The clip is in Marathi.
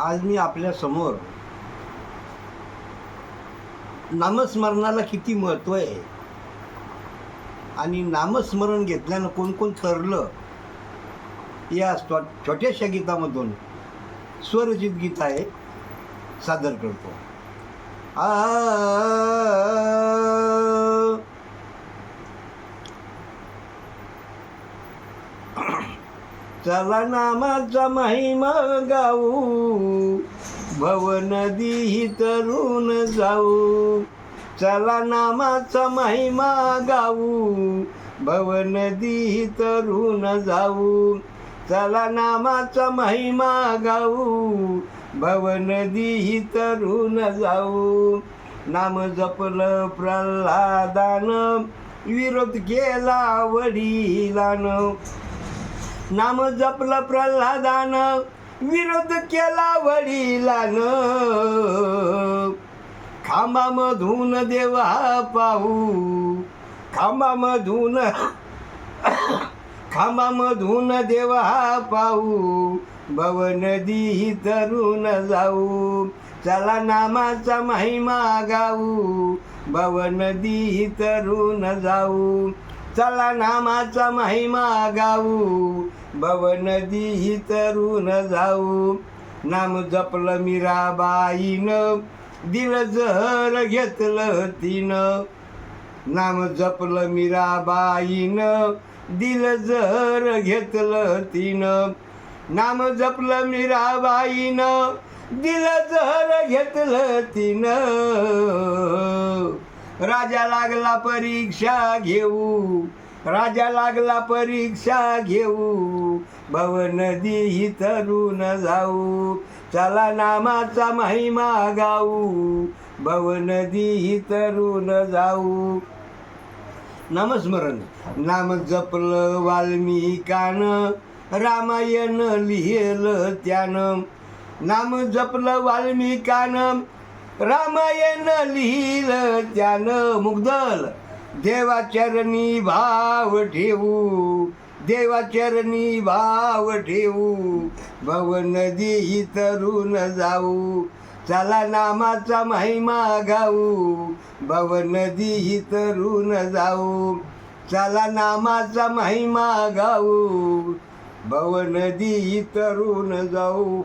आज मी आपल्यासमोर नामस्मरणाला किती महत्त्व आहे? आणि नामस्मरण घेतल्यानं कोण कोण तरलं या छोट्याशा गीतामधून स्वरचित गीत आहे सादर करतो. आ चला नामाचा महिमा गाऊ भव नदी ही तरुण जाऊ. चला नामाचा महिमा गाऊ भव नदी ही तरुण जाऊ. चला नामाचा महिमा गाऊ भव नदी ही तरुण जाऊ. नाम जपलं प्रल्हादानं विरोध केला वडिलानं. नाम जपलं प्रल्हादानं विरोध केला वडिलानं. खांबामधून देवा पाहू खांबामधून खांबामधून देवा पाहू भव नदी तरुण जाऊ. चला नामाचा महिमा गाऊ भव नदी तरुण जाऊ. चला नामाचा महिमा गाऊ भव नदी ही तरुण जाऊ. नाम जपलं मीराबाईनं दिल जहर घेतलं तिनं. नाम जपलं मीराबाईनं दिल जहर घेतलं तिनं. नाम जपलं मीराबाईनं दिल जहर घेतलं तिनं. राजा लागला परीक्षा घेऊ. राजा लागला परीक्षा घेऊ. भव नदी ही तरुण जाऊ. चला नामाचा महिमा गाऊ. भव नदी ही तरुण जाऊ. नामस्मरण. नाम जपलं वाल्मिकानं. रामायण लिहिलं त्यानं. नाम जपलं वाल्मिकानं. रामायण लिहिलं त्यानं मुग्धल. देवाचरणी भाव ठेवू देवाचरणी भाव ठेवू भव नदी तरुण जाऊ. चला नामाचा महिमा गाऊ भव नदी तरुण जाऊ. चला नामाचा महिमा गाऊ भव नदी तरुण जाऊ.